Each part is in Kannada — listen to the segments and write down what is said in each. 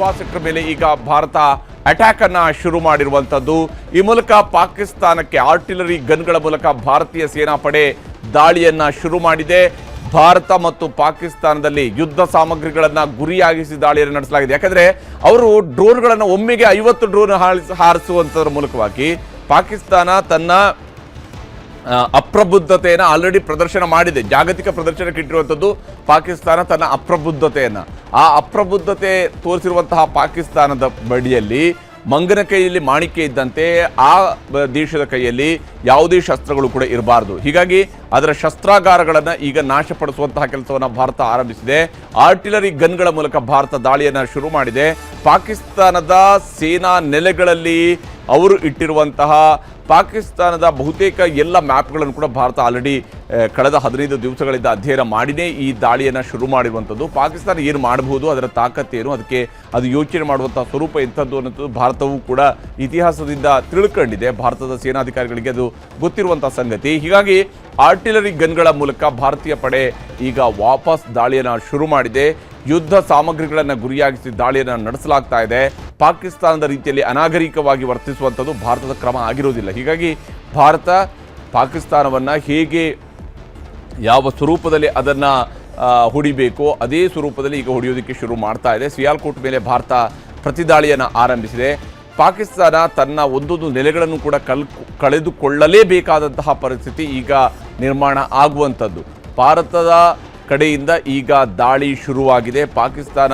ವಿಶ್ವಾಸಕರ ಮೇಲೆ ಈಗ ಭಾರತ ಅಟ್ಯಾಕ್ ಅನ್ನ ಶುರು ಮಾಡಿರುವಂತದ್ದು ಈ ಮೂಲಕ ಪಾಕಿಸ್ತಾನಕ್ಕೆ ಆರ್ಟಿಲರಿ ಗನ್ಗಳ ಮೂಲಕ ಭಾರತೀಯ ಸೇನಾಪಡೆ ದಾಳಿಯನ್ನ ಶುರು ಮಾಡಿದೆ. ಭಾರತ ಮತ್ತು ಪಾಕಿಸ್ತಾನದಲ್ಲಿ ಯುದ್ಧ ಸಾಮಗ್ರಿಗಳನ್ನ ಗುರಿಯಾಗಿಸಿ ದಾಳಿಯನ್ನು ನಡೆಸಲಾಗಿದೆ. ಯಾಕಂದ್ರೆ ಅವರು ಡ್ರೋನ್ಗಳನ್ನು ಒಮ್ಮೆಗೆ ಐವತ್ತು ಡ್ರೋನ್ ಹಾರಿಸುವಂತದ್ರ ಮೂಲಕವಾಗಿ ಪಾಕಿಸ್ತಾನ ತನ್ನ ಅಪ್ರಬುದ್ಧತೆಯನ್ನು ಆಲ್ರೆಡಿ ಪ್ರದರ್ಶನ ಮಾಡಿದೆ. ಜಾಗತಿಕ ಪ್ರದರ್ಶನಕ್ಕೆ ಇಟ್ಟಿರುವಂಥದ್ದು ಪಾಕಿಸ್ತಾನ ತನ್ನ ಅಪ್ರಬುದ್ಧತೆಯನ್ನು. ಆ ಅಪ್ರಬುದ್ಧತೆ ತೋರಿಸಿರುವಂತಹ ಪಾಕಿಸ್ತಾನದ ಬಡಿಯಲ್ಲಿ ಮಂಗನ ಕೈಯಲ್ಲಿ ಮಾಣಿಕೆ ಇದ್ದಂತೆ ಆ ದೇಶದ ಕೈಯಲ್ಲಿ ಯಾವುದೇ ಶಸ್ತ್ರಗಳು ಕೂಡ ಇರಬಾರದು. ಹೀಗಾಗಿ ಅದರ ಶಸ್ತ್ರಾಗಾರಗಳನ್ನು ಈಗ ನಾಶಪಡಿಸುವಂತಹ ಕೆಲಸವನ್ನು ಭಾರತ ಆರಂಭಿಸಿದೆ. ಆರ್ಟಿಲರಿ ಗನ್ಗಳ ಮೂಲಕ ಭಾರತ ದಾಳಿಯನ್ನು ಶುರು ಮಾಡಿದೆ. ಪಾಕಿಸ್ತಾನದ ಸೇನಾ ನೆಲೆಗಳಲ್ಲಿ ಅವರು ಇಟ್ಟಿರುವಂತಹ ಪಾಕಿಸ್ತಾನದ ಬಹುತೇಕ ಎಲ್ಲ ಮ್ಯಾಪ್ಗಳನ್ನು ಕೂಡ ಭಾರತ ಆಲ್ರೆಡಿ ಕಳೆದ ಹದಿನೈದು ದಿವಸಗಳಿಂದ ಅಧ್ಯಯನ ಮಾಡಿನೇ ಈ ದಾಳಿಯನ್ನು ಶುರು ಮಾಡಿರುವಂಥದ್ದು ಪಾಕಿಸ್ತಾನ ಏನು ಮಾಡಬಹುದು, ಅದರ ತಾಕತ್ತೇನು ಅದಕ್ಕೆ ಅದು ಯೋಚನೆ ಮಾಡುವಂಥ ಸ್ವರೂಪ ಎಂಥದ್ದು ಅನ್ನೋದು ಭಾರತವು ಕೂಡ ಇತಿಹಾಸದಿಂದ ತಿಳ್ಕೊಂಡಿದೆ. ಭಾರತದ ಸೇನಾಧಿಕಾರಿಗಳಿಗೆ ಅದು ಗೊತ್ತಿರುವಂಥ ಸಂಗತಿ. ಹೀಗಾಗಿ ಆರ್ಟಿಲರಿ ಗನ್ಗಳ ಮೂಲಕ ಭಾರತೀಯ ಪಡೆ ಈಗ ವಾಪಸ್ ದಾಳಿಯನ್ನು ಶುರು ಮಾಡಿದೆ. ಯುದ್ಧ ಸಾಮಗ್ರಿಗಳನ್ನು ಗುರಿಯಾಗಿಸಿ ದಾಳಿಯನ್ನು ನಡೆಸಲಾಗ್ತಾ ಇದೆ. ಪಾಕಿಸ್ತಾನದ ರೀತಿಯಲ್ಲಿ ಅನಾಗರಿಕವಾಗಿ ವರ್ತಿಸುವಂಥದ್ದು ಭಾರತದ ಕ್ರಮ ಆಗಿರೋದಿಲ್ಲ ಹೀಗಾಗಿ ಭಾರತ ಪಾಕಿಸ್ತಾನವನ್ನು ಹೇಗೆ ಯಾವ ಸ್ವರೂಪದಲ್ಲಿ ಅದನ್ನು ಹೊಡಿಬೇಕೋ ಅದೇ ಸ್ವರೂಪದಲ್ಲಿ ಈಗ ಹೊಡೆಯೋದಕ್ಕೆ ಶುರು ಮಾಡ್ತಾ ಇದೆ. ಸಿಯಾಲ್ಕೋಟ್ ಮೇಲೆ ಭಾರತ ಪ್ರತಿದಾಳಿಯನ್ನು ಆರಂಭಿಸಿದೆ. ಪಾಕಿಸ್ತಾನ ತನ್ನ ಒಂದೊಂದು ನೆಲೆಗಳನ್ನು ಕೂಡ ಕಲ್, ಕಳೆದುಕೊಳ್ಳಲೇಬೇಕಾದಂತಹ ಪರಿಸ್ಥಿತಿ ಈಗ ನಿರ್ಮಾಣ ಆಗುವಂಥದ್ದು. ಭಾರತದ ಕಡೆಯಿಂದ ಈಗ ದಾಳಿ ಶುರುವಾಗಿದೆ. ಪಾಕಿಸ್ತಾನ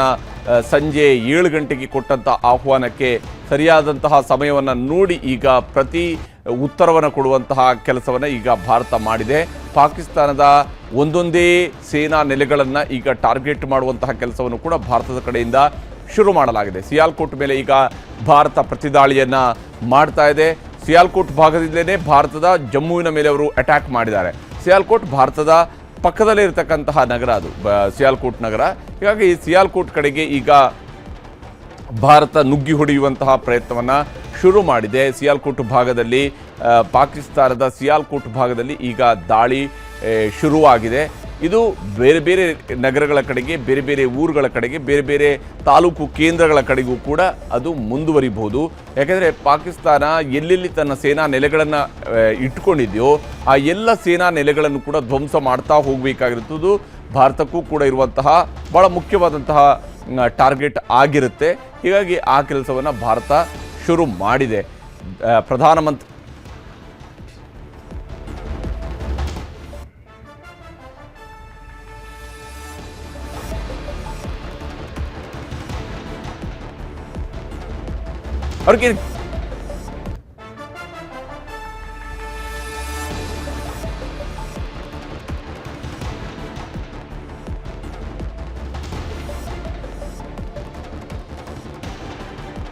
ಸಂಜೆ ಏಳು ಗಂಟೆಗೆ ಕೊಟ್ಟಂಥ ಆಹ್ವಾನಕ್ಕೆ ಸರಿಯಾದಂತಹ ಸಮಯವನ್ನು ನೋಡಿ ಈಗ ಪ್ರತಿ ಉತ್ತರವನ್ನು ಕೊಡುವಂತಹ ಕೆಲಸವನ್ನು ಈಗ ಭಾರತ ಮಾಡಿದೆ. ಪಾಕಿಸ್ತಾನದ ಒಂದೊಂದೇ ಸೇನಾ ನೆಲೆಗಳನ್ನು ಈಗ ಟಾರ್ಗೆಟ್ ಮಾಡುವಂತಹ ಕೆಲಸವನ್ನು ಕೂಡ ಭಾರತದ ಕಡೆಯಿಂದ ಶುರು ಮಾಡಲಾಗಿದೆ. ಸಿಯಾಲ್ಕೋಟ್ ಮೇಲೆ ಈಗ ಭಾರತ ಪ್ರತಿದಾಳಿಯನ್ನು ಮಾಡ್ತಾ ಇದೆ. ಸಿಯಾಲ್ಕೋಟ್ ಭಾಗದಿಂದಲೇ ಭಾರತದ ಜಮ್ಮುವಿನ ಮೇಲೆ ಅವರು ಅಟ್ಯಾಕ್ ಮಾಡಿದ್ದಾರೆ. ಸಿಯಾಲ್ಕೋಟ್ ಭಾರತದ ಪಕ್ಕದಲ್ಲೇ ಇರತಕ್ಕಂತಹ ನಗರ ಅದು ಸಿಯಾಲ್ಕೋಟ್ ನಗರ. ಹೀಗಾಗಿ ಸಿಯಾಲ್ಕೋಟ್ ಕಡೆಗೆ ಈಗ ಭಾರತ ನುಗ್ಗಿ ಹೊಡೆಯುವಂತಹ ಪ್ರಯತ್ನವನ್ನು ಶುರು ಮಾಡಿದೆ. ಸಿಯಾಲ್ಕೋಟ್ ಭಾಗದಲ್ಲಿ ಪಾಕಿಸ್ತಾನದ ಸಿಯಾಲ್ಕೋಟ್ ಭಾಗದಲ್ಲಿ ಈಗ ದಾಳಿ ಶುರುವಾಗಿದೆ. ಇದು ಬೇರೆ ಬೇರೆ ನಗರಗಳ ಕಡೆಗೆ, ಬೇರೆ ಬೇರೆ ಊರುಗಳ ಕಡೆಗೆ, ಬೇರೆ ಬೇರೆ ತಾಲೂಕು ಕೇಂದ್ರಗಳ ಕಡೆಗೂ ಕೂಡ ಅದು ಮುಂದುವರಿಬಹುದು. ಯಾಕೆಂದರೆ ಪಾಕಿಸ್ತಾನ ಎಲ್ಲೆಲ್ಲಿ ತನ್ನ ಸೇನಾ ನೆಲೆಗಳನ್ನು ಇಟ್ಕೊಂಡಿದೆಯೋ, ಆ ಎಲ್ಲ ಸೇನಾ ನೆಲೆಗಳನ್ನು ಕೂಡ ಧ್ವಂಸ ಮಾಡ್ತಾ ಹೋಗಬೇಕಾಗಿರುತ್ತದೆ. ಭಾರತಕ್ಕೂ ಕೂಡ ಇರುವಂತಹ ಭಾಳ ಮುಖ್ಯವಾದಂತಹ ಟಾರ್ಗೆಟ್ ಆಗಿರುತ್ತೆ. ಹೀಗಾಗಿ ಆ ಕೆಲಸವನ್ನು ಭಾರತ ಶುರು ಮಾಡಿದೆ. ಪ್ರಧಾನಮಂತ್ರಿ ಅವ್ರಿಗೆ